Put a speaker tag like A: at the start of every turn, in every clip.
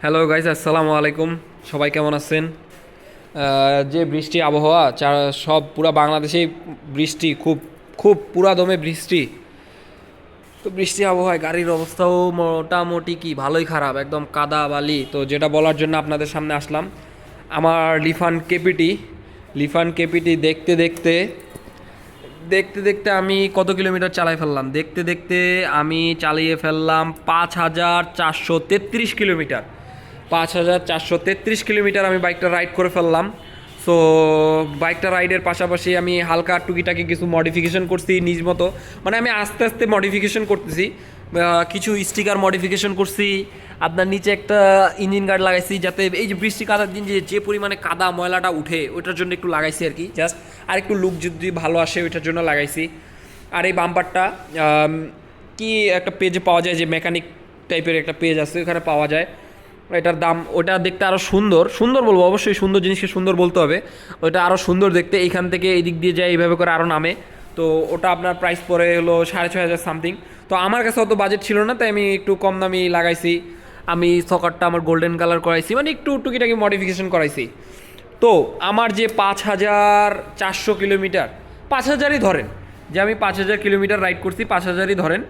A: Hello guys আসসালামু আলাইকুম। সবাই কেমন আছেন? যে বৃষ্টি আবহাওয়া চা- সব পুরা বাংলাদেশেই বৃষ্টি, খুব খুব পুরা দমে বৃষ্টি। তো বৃষ্টি আবহাওয়ায় গাড়ির অবস্থাও মোটামুটি কি, ভালোই খারাপ, একদম কাদা বালি। তো যেটা বলার জন্য আপনাদের সামনে আসলাম, আমার লিফান কেপিটি লিফান কেপিটি দেখতে দেখতে দেখতে দেখতে আমি কত কিলোমিটার চালাই ফেললাম? দেখতে দেখতে আমি চালিয়ে ফেললাম পাঁচ হাজার চারশো তেত্রিশ কিলোমিটার। পাঁচ হাজার চারশো তেত্রিশ কিলোমিটার আমি বাইকটা রাইড করে ফেললাম। সো বাইকটা রাইডের পাশাপাশি আমি হালকা টুকিটাকি কিছু মডিফিকেশন করছি নিজ মতো। মানে আমি আস্তে আস্তে মডিফিকেশন করতেছি। কিছু স্টিকার মডিফিকেশন করছি। আপনার নিচে একটা ইঞ্জিন গার্ড লাগাইছি যাতে এই যে বৃষ্টি কাদার দিন যে পরিমাণে কাদা ময়লাটা উঠে, ওইটার জন্য একটু লাগাইছি আর কি। জাস্ট আর একটু লুক যদি ভালো আসে, ওইটার জন্য লাগাইছি। আর এই বাম্পারটা কি একটা পেজে পাওয়া যায় যে মেকানিক টাইপের একটা পেজ আছে, ওখানে পাওয়া যায়। এটার দাম, ওটা দেখতে আরও সুন্দর। সুন্দর বলব, অবশ্যই সুন্দর জিনিসকে সুন্দর বলতে হবে। ওটা আরও সুন্দর দেখতে, এইখান থেকে এই দিক দিয়ে যায়, এইভাবে করে আরও নামে। তো ওটা আপনার প্রাইস পড়ে হলো সাড়ে ছয় হাজার সামথিং তো আমার কাছে অত বাজেট ছিল না, তাই আমি একটু কম দামি লাগাইছি। আমি সকারটা আমার গোল্ডেন কালার করাইছি মানে একটু টুকিটাকি মডিফিকেশন করাইছি। তো আমার যে পাঁচ হাজার চারশো কিলোমিটার, পাঁচ হাজারই ধরেন। যে আমি পাঁচ হাজার কিলোমিটার রাইড করছি, পাঁচ হাজারই ধরেন।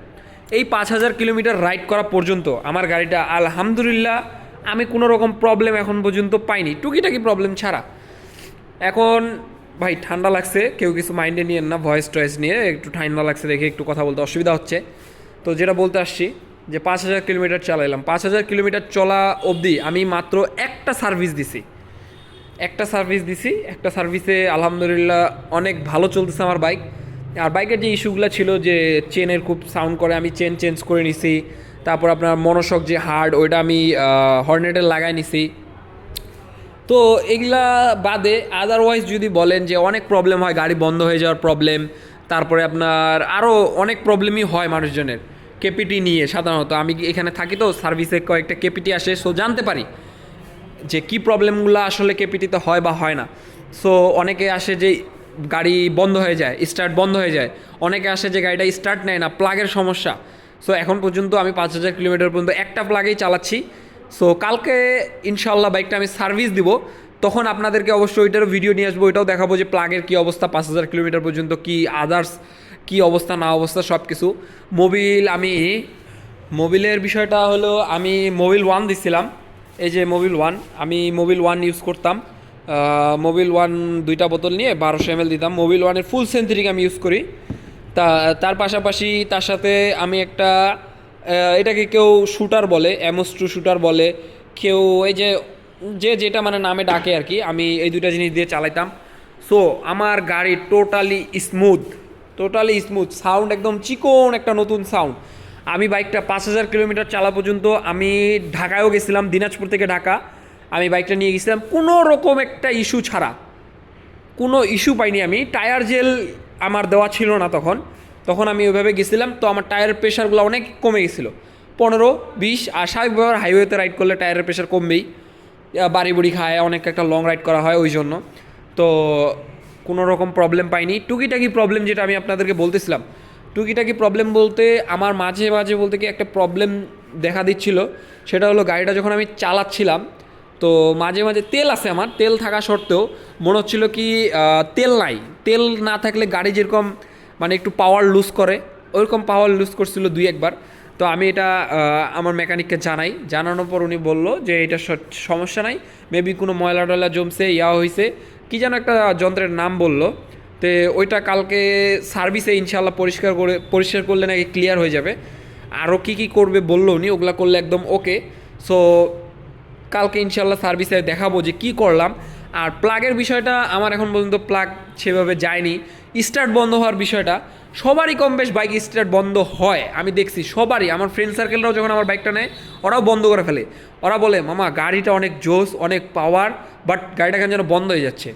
A: এই পাঁচ হাজার কিলোমিটার রাইড করা পর্যন্ত আমার গাড়িটা আলহামদুলিল্লাহ আমি কোনো রকম প্রবলেম এখন পর্যন্ত পাইনি। টুকিটাকি প্রবলেম ছাড়া। এখন, ভাই, ঠান্ডা লাগছে, কেউ কিছু মাইন্ডে নিয়েন না ভয়েস টয়েস নিয়ে, একটু ঠান্ডা লাগছে দেখে একটু কথা বলতে অসুবিধা হচ্ছে। তো যেটা বলতে আসছি, যে পাঁচ হাজার কিলোমিটার চালাইলাম। পাঁচ হাজার কিলোমিটার চলা অবধি আমি মাত্র একটা সার্ভিস দিছি। একটা সার্ভিস দিছি, একটা সার্ভিসে আলহামদুলিল্লাহ অনেক ভালো চলতেছে আমার বাইক আর বাইকের যে ইস্যুগুলো ছিল যে চেনের খুব সাউন্ড করে, আমি চেন চেঞ্জ করে নিছি। তারপর আপনার মনোশক যে হার্ড ওইটা আমি হর্নেটের লাগাই নিছি। তো এগুলা বাদে আদারওয়াইজ যদি বলেন যে অনেক প্রবলেম হয়, গাড়ি বন্ধ হয়ে যাওয়ার প্রবলেম তারপরে আপনার আরও অনেক প্রবলেমই হয় মানুষজনের, কেপিটি নিয়ে সাধারণত। আমি এখানে থাকি তো সার্ভিসে কয়েকটা কেপিটি আসে সো জানতে পারি যে কি প্রবলেমগুলো আসলে কেপিটিতে হয় বা হয় না। সো অনেকে আসে যে গাড়ি বন্ধ হয়ে যায় স্টার্ট বন্ধ হয়ে যায়। অনেকে আসে যে গাড়িটা স্টার্ট নেয় না প্লাগের সমস্যা। সো এখন পর্যন্ত আমি পাঁচ হাজার কিলোমিটার পর্যন্ত একটা প্লাগেই চালাচ্ছি। সো কালকে ইনশাল্লাহ বাইকটা আমি সার্ভিস দিব। তখন আপনাদেরকে অবশ্যই ওইটারও ভিডিও নিয়ে আসব, ওইটাও দেখাবো যে প্লাগের কী অবস্থা, পাঁচ হাজার কিলোমিটার পর্যন্ত কি আদার্স কি অবস্থা, না অবস্থা সব কিছু মোবিল আমি মোবিলের বিষয়টা হলো আমি মোবিল ওয়ান দিছিলাম। এই যে মোবিল ওয়ান আমি মোবিল ওয়ান ইউজ করতাম। মোবিল ওয়ান দুইটা বোতল নিয়ে বারোশো এম দিতাম। মোবিল ওয়ানের ফুল সেন্থেটিক আমি ইউজ করি। তা, তার পাশাপাশি তার সাথে আমি একটা এটাকে কেউ শুটার বলে অ্যামোস টু শুটার বলে, কেউ এই যে যে যেটা মানে নামে ডাকে আর কি, আমি এই দুইটা জিনিস দিয়ে চালাইতাম। সো আমার গাড়ি totally smooth totally smooth sound একদম চিকন একটা নতুন সাউন্ড আমি বাইকটা পাঁচ হাজার কিলোমিটার চালা পর্যন্ত, আমি ঢাকায়ও গেছিলাম, দিনাজপুর থেকে ঢাকা। আমি বাইকটা নিয়ে গেছিলাম, কোনো রকম একটা ইস্যু ছাড়া। কোনো ইস্যু পাইনি আমি টায়ার জেল আমার দেওয়া ছিল না তখন। তখন আমি ওইভাবে গেছিলাম, তো আমার টায়ারের প্রেশারগুলো অনেক কমে গেছিল। পনেরো, বিশ, আর স্বাভাবিকভাবে হাইওয়েতে রাইড করলে টায়ারের প্রেশার কমবেই। বাড়ি বুড়ি খায়, অনেক একটা লং রাইড করা হয় ওই জন্য। তো কোনো রকম প্রবলেম পাইনি। টুকিটাকি প্রবলেম যেটা আমি আপনাদেরকে বলতেছিলাম, টুকিটাকি প্রবলেম বলতে আমার মাঝে মাঝে বলতে কি একটা প্রবলেম দেখা দিচ্ছিল, সেটা হলো গাড়িটা যখন আমি চালাচ্ছিলাম তো মাঝে মাঝে তেল আছে আমার, তেল থাকা সত্ত্বেও মনে হচ্ছিল কি তেল নাই। তেল না থাকলে গাড়ি যেরকম মানে একটু পাওয়ার লুজ করে ওইরকম পাওয়ার লুজ করছিল দুই একবার। তো আমি এটা আমার মেকানিককে জানাই। জানানোর পর উনি বলল যে এটা সমস্যা নাই মেবি কোনো ময়লা টয়লা জমছে, ইয়া হয়েছে কি যেন একটা যন্ত্রের নাম বলল। তো ওইটা কালকে সার্ভিসে ইনশাল্লাহ পরিষ্কার করে, পরিষ্কার করলে নাকি ক্লিয়ার হয়ে যাবে। আরও কি কি করবে বলল উনি, ওগুলা করলে একদম ওকে সো কালকে ইনশাল্লাহ সার্ভিসে দেখাবো যে কি করলাম। আর প্লাগের বিষয়টা আমার এখন পর্যন্ত প্লাগ সেভাবে যায়নি। স্টার্ট বন্ধ হওয়ার বিষয়টা, সবারই কম বেশ বাইক স্টার্ট বন্ধ হয়, আমি দেখছি সবারই। আমার ফ্রেন্ড সার্কেলরাও যখন আমার বাইকটা নেয়, ওরাও বন্ধ করে ফেলে। ওরা বলে, মামা, গাড়িটা অনেক জোস অনেক পাওয়ার বাট গাড়িটা কেন যেন বন্ধ হয়ে যাচ্ছে?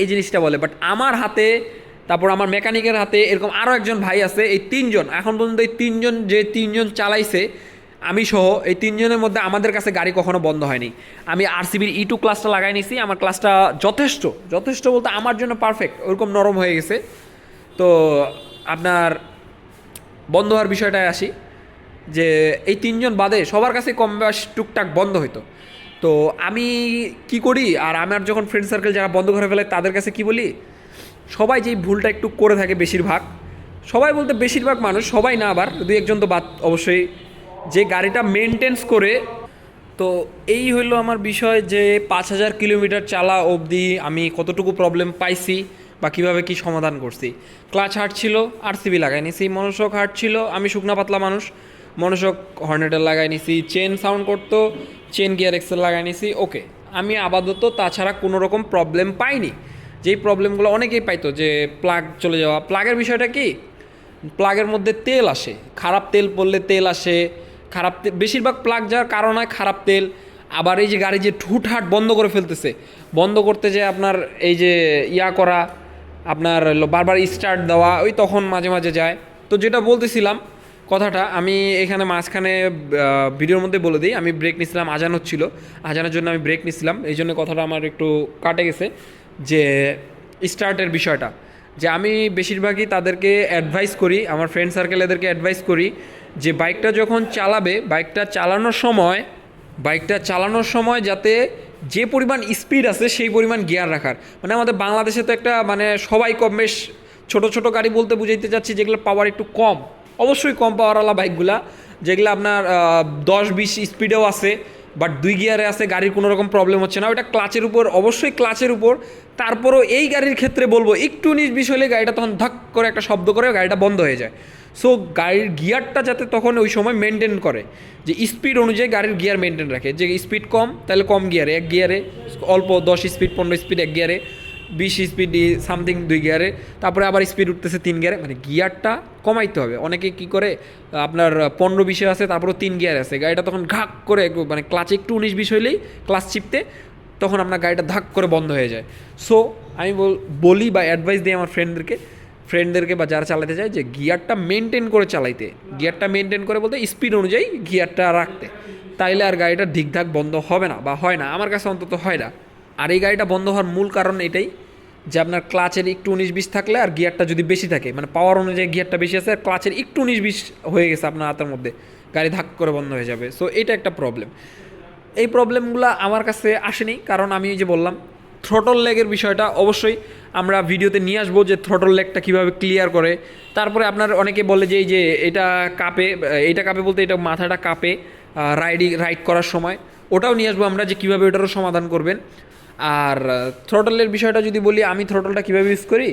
A: এই জিনিসটা বলে। বাট আমার হাতে, তারপর আমার মেকানিকের হাতে এরকম আরও একজন ভাই আছে, এই তিনজন। এখন পর্যন্ত এই তিনজন, যে তিনজন চালাইছে আমি সহ এই তিনজনের মধ্যে আমাদের কাছে গাড়ি কখনো বন্ধ হয়নি। আমি আরসিবির ই টু ক্লাসটা লাগাই নিছি, আমার ক্লাসটা যথেষ্ট যথেষ্ট বলতে আমার জন্য পারফেক্ট ওরকম নরম হয়ে গেছে। তো আপনার বন্ধ হওয়ার বিষয়টায় আসি, যে এই তিনজন বাদে সবার কাছে কম বয়স টুকটাক বন্ধ হইতো। তো আমি কি করি, আর আমার যখন ফ্রেন্ড সার্কেল যারা বন্ধ করে ফেলে, তাদের কাছে কি বলি, সবাই যেই ভুলটা একটু করে থাকে বেশিরভাগ, সবাই বলতে বেশিরভাগ মানুষ, সবাই না আবার, দুই একজন তো বাদ অবশ্যই যে গাড়িটা মেনটেন্স করে, তো এই হলো আমার বিষয় যে পাঁচ হাজার কিলোমিটার চালা অবধি আমি কতটুকু প্রবলেম পাইছি বা কীভাবে কি সমাধান করছি। ক্লাচ হার্ট ছিল আর সিবি লাগাই নিছি। হার্ট ছিল, আমি শুকনা পাতলা মানুষ। মনোশক হর্নেটার লাগাই নিছি। চেন সাউন্ড করতো চেন গিয়ার এক্সেল লাগাই নিছি ওকে আমি আপাতত তাছাড়া কোনো রকম প্রবলেম পাইনি। যেই প্রবলেমগুলো অনেকেই পাইতো, যে প্লাগ চলে যাওয়া। প্লাগের বিষয়টা কি? প্লাগের মধ্যে তেল আসে। খারাপ তেল পড়লে তেল আসে। খারাপ বেশিরভাগ প্লাগ যাওয়ার কারণ হয় খারাপ তেল। আবার এই যে গাড়ি যে ঠুটহাট বন্ধ করে ফেলতেছে, বন্ধ করতে যে আপনার এই যে ইয়া করা, আপনার বারবার স্টার্ট দেওয়া, ওই তখন মাঝে মাঝে যায়। তো যেটা বলতেছিলাম কথাটা, আমি এখানে মাঝখানে ভিডিওর মধ্যে বলে দিই, আমি ব্রেক নিছিলাম আজান হচ্ছিল আজানের জন্য আমি ব্রেক নিছিলাম। এই জন্য কথাটা আমার একটু কাটে গেছে যে স্টার্টের বিষয়টা। যে আমি বেশিরভাগই তাদেরকে অ্যাডভাইস করি, আমার ফ্রেন্ড সার্কেল এদেরকে অ্যাডভাইস করি যে বাইকটা যখন চালাবে, বাইকটা চালানোর সময়, বাইকটা চালানোর সময় যাতে যে পরিমাণ স্পিড আছে, সেই পরিমাণ গিয়ার রাখার। মানে আমাদের বাংলাদেশে তো একটা মানে সবাই কম বেশ ছোটো ছোটো গাড়ি বলতে বুঝাইতে চাচ্ছি যেগুলো পাওয়ার একটু কম। অবশ্যই কম পাওয়ারওয়ালা বাইকগুলা, যেগুলো আপনার দশ, বিশ স্পিডেও আছে বাট দুই গিয়ারে আছে, গাড়ির কোনো রকম প্রবলেম হচ্ছে না। ওটা ক্লাচের উপর, অবশ্যই ক্লাচের উপর। তারপরও এই গাড়ির ক্ষেত্রে বলব, একটু উনিশ বিশ হলে গাড়িটা তখন ধাক করে একটা শব্দ করে গাড়িটা বন্ধ হয়ে যায়। সো গাড়ির গিয়ারটা যাতে তখন ওই সময় মেনটেন করে, যে স্পিড অনুযায়ী গাড়ির গিয়ার মেনটেন রাখে। যে স্পিড কম, তাহলে কম গিয়ারে এক গিয়ারে অল্প দশ স্পিড পনেরো স্পিড এক গিয়ারে বিশ স্পিড সামথিং দুই গিয়ারে তারপরে আবার স্পিড উঠতেছে তিন গিয়ারে মানে গিয়ারটা কমাইতে হবে। অনেকে কি করে, আপনার পনেরো বিশে আছে তারপরে তিন গিয়ার আছে। গাড়িটা তখন ঘাক করে মানে ক্লাচ একটু উনিশ বিশ হইলেই ক্লাচ চিপতে, তখন আপনার গাড়িটা ধাক করে বন্ধ হয়ে যায়। সো আমি বলি বা অ্যাডভাইস দিই আমার ফ্রেন্ডদেরকে ফ্রেন্ডদেরকে বা যারা চালাতে চায় যে গিয়ারটা মেনটেন করে চালাইতে। গিয়ারটা মেনটেন করে বলতে স্পিড অনুযায়ী গিয়ারটা রাখতে। তাইলে আর গাড়িটা ঢিকঢাক বন্ধ হবে না বা হয় না। আমার কাছে অন্তত হয় না। আর এই গাড়িটা বন্ধ হওয়ার মূল কারণ এটাই যে আপনার ক্লাচের একটু উনিশ বিশ থাকলে আর গিয়ারটা যদি বেশি থাকে মানে পাওয়ার অনুযায়ী গিয়ারটা বেশি আছে, আর ক্লাচের একটু উনিশ বিশ হয়ে গেছে আপনার হাতের মধ্যে, গাড়ি ধাক করে বন্ধ হয়ে যাবে। সো এটা একটা প্রবলেম এই প্রবলেমগুলো আমার কাছে আসেনি, কারণ আমি যে বললাম থ্রটল লেগের বিষয়টা অবশ্যই আমরা ভিডিওতে নিয়ে আসব যে থ্রোটল লেগটা কীভাবে ক্লিয়ার করে। তারপরে আপনার অনেকে বলে যে এই যে এটা কাপে এটা কাপে বলতে এটা মাথাটা কাপে রাইডিং রাইড করার সময়। ওটাও নিয়ে আসব আমরা যে কীভাবে ওটারও সমাধান করবেন। আর থ্রোটলের বিষয়টা যদি বলি, আমি থ্রোটলটা কীভাবে ইউজ করি?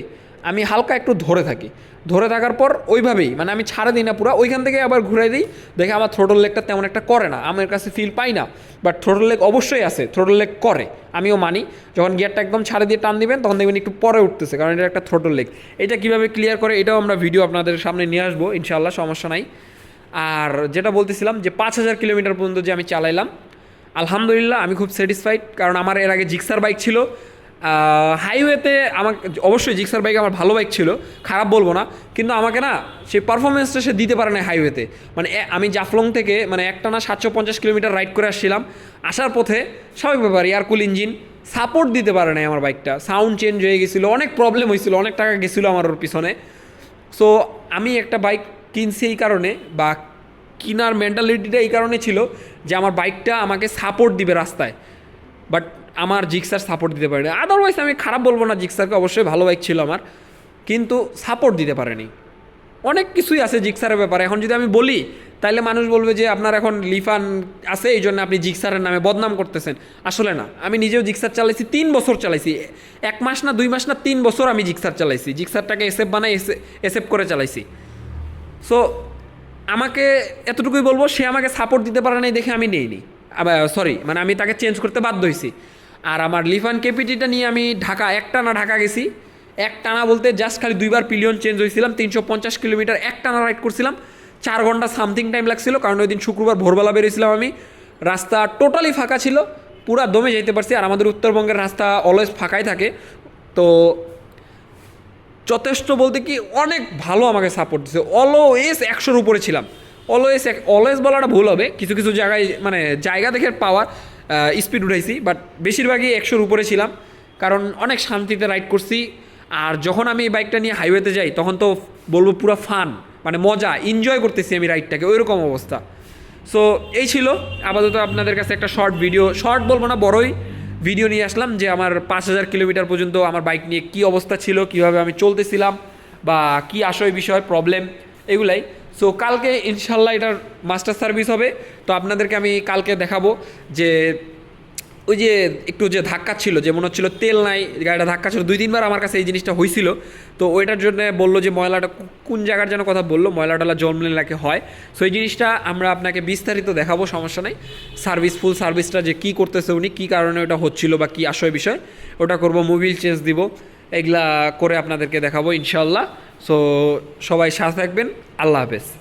A: আমি হালকা একটু ধরে থাকি। ধরে থাকার পর ওইভাবেই মানে আমি ছাড়ে দিই না পুরো, ওইখান থেকে আবার ঘুরাই দিই। দেখে আমার থ্রোটল লেগটা তেমন একটা করে না, আমার কাছে ফিল পাই না। বাট থ্রোটল লেগ অবশ্যই আছে থ্রোটল লেগ করে, আমিও মানি। যখন গিয়ারটা একদম ছাড়ে দিয়ে টান দিবেন, তখন দেখবেন একটু পরে উঠতেছে, কারণ এটা একটা থ্রোটল লেগ এটা কীভাবে ক্লিয়ার করে, এটাও আমরা ভিডিও আপনাদের সামনে নিয়ে আসব ইনশাল্লাহ সমস্যা নাই। আর যেটা বলতেছিলাম যে পাঁচ হাজার কিলোমিটার পর্যন্ত যে আমি চালাইলাম, আলহামদুলিল্লাহ, আমি খুব স্যাটিসফাইড কারণ আমার এর আগে জিক্সার বাইক ছিল। হাইওয়েতে আমার অবশ্যই জিক্সার বাইক আমার ভালো বাইক ছিল, খারাপ বলব না, কিন্তু আমাকে না সেই পারফরমেন্সটা সে দিতে পারে না হাইওয়েতে মানে আমি জাফলং থেকে মানে একটা না সাতশো পঞ্চাশ কিলোমিটার রাইড করে আসছিলাম, আসার পথে স্বাভাবিক ব্যাপার এয়ারকুল ইঞ্জিন সাপোর্ট দিতে পারে নাই আমার বাইকটা সাউন্ড চেঞ্জ হয়ে গেছিল, অনেক প্রবলেম হয়েছিল, অনেক টাকা গেছিল আমার ওর পিছনে। সো আমি একটা বাইক কিনছি এই কারণে, বা কিনার মেন্টালিটিটা এই কারণে ছিল যে আমার বাইকটা আমাকে সাপোর্ট দিবে রাস্তায়। বাট আমার জিক্সার সাপোর্ট দিতে পারেনি। আদারওয়াইজ আমি খারাপ বলব না, জিক্সারকে অবশ্যই ভালো বাইক ছিল আমার, কিন্তু সাপোর্ট দিতে পারেনি। অনেক কিছুই আছে জিক্সারের ব্যাপারে। এখন যদি আমি বলি তাহলে মানুষ বলবে যে আপনার এখন লিফান আছে, এই জন্য আপনি জিক্সারের নামে বদনাম করতেছেন। আসলে না, আমি নিজেও জিক্সার চালাইছি, তিন বছর চালাইছি। এক মাস না, দুই মাস না, তিন বছর আমি জিক্সার চালাইছি। জিক্সারটাকে এসএফ বানাই এসএফ করে চালাইছি। সো আমাকে এতটুকুই বলব, সে আমাকে সাপোর্ট দিতে পারে নাই দেখে আমি নেইনি। সরি মানে আমি তাকে চেঞ্জ করতে বাধ্য হয়েছি আর আমার লিফান কেপিটিটা নিয়ে আমি ঢাকা একটানা ঢাকা গেছি। এক টানা বলতে জাস্ট খালি দুইবার পিলিয়ন চেঞ্জ হয়েছিলাম তিনশো পঞ্চাশ কিলোমিটার এক টানা রাইড করছিলাম। চার ঘণ্টা সামথিং টাইম লাগছিল, কারণ ওই দিন শুক্রবার ভোরবেলা বেরিয়েছিলাম আমি। রাস্তা টোটালি ফাঁকা ছিল, পুরা দমে যেতে পারছি, আর আমাদের উত্তরবঙ্গের রাস্তা অলওয়েজ ফাঁকাই থাকে। তো যথেষ্ট বলতে কি অনেক ভালো আমাকে সাপোর্ট দিচ্ছে অলওয়েজ একশোর উপরে ছিলাম। অলওয়েজ অলওয়েজ বলাটা ভুল হবে। কিছু কিছু জায়গায় মানে জায়গা দেখে পাওয়ার স্পিড উঠাইছি বাট বেশিরভাগই একশোর উপরে ছিলাম। কারণ অনেক শান্তিতে রাইড করছি, আর যখন আমি এই বাইকটা নিয়ে হাইওয়েতে যাই, তখন তো বলব পুরো ফান মানে মজা এনজয় করতেছি আমি রাইডটাকে ওইরকম অবস্থা। সো এই ছিল আপাতত আপনাদের কাছে একটা শর্ট ভিডিও শর্ট বলব না, বড়ই ভিডিও নিয়ে আসলাম, যে আমার পাঁচ হাজার কিলোমিটার পর্যন্ত আমার বাইক নিয়ে কী অবস্থা ছিল, কীভাবে আমি চলতেছিলাম, বা কী আশয় বিষয় প্রবলেম এগুলাই। সো কালকে ইনশাল্লাহ এটার মাস্টার সার্ভিস হবে। তো আপনাদেরকে আমি কালকে দেখাবো যে, ওই যে একটু যে ধাক্কা ছিল, যে মনে হচ্ছিল তেল নাই, গাড়িটা ধাক্কা ছিল, দুই তিনবার আমার কাছে এই জিনিসটা হয়েছিল তো ওইটার জন্য বলল যে, ময়লাটা কোন জায়গার যেন কথা বলল ময়লাটালা জন্মলে নাকি হয়। সো এই জিনিসটা আমরা আপনাকে বিস্তারিত দেখাবো, সমস্যা নেই। সার্ভিস ফুল সার্ভিসটা যে কী করতেছে উনি, কী কারণে ওটা হচ্ছিল বা কী আশয় বিষয়, ওটা করব মোবিল চেঞ্জ দিব। এগুলা করে আপনাদেরকে দেখাবো, ইনশাল্লাহ। সো সবাই সাথে থাকবেন আল্লাহ হাফেজ।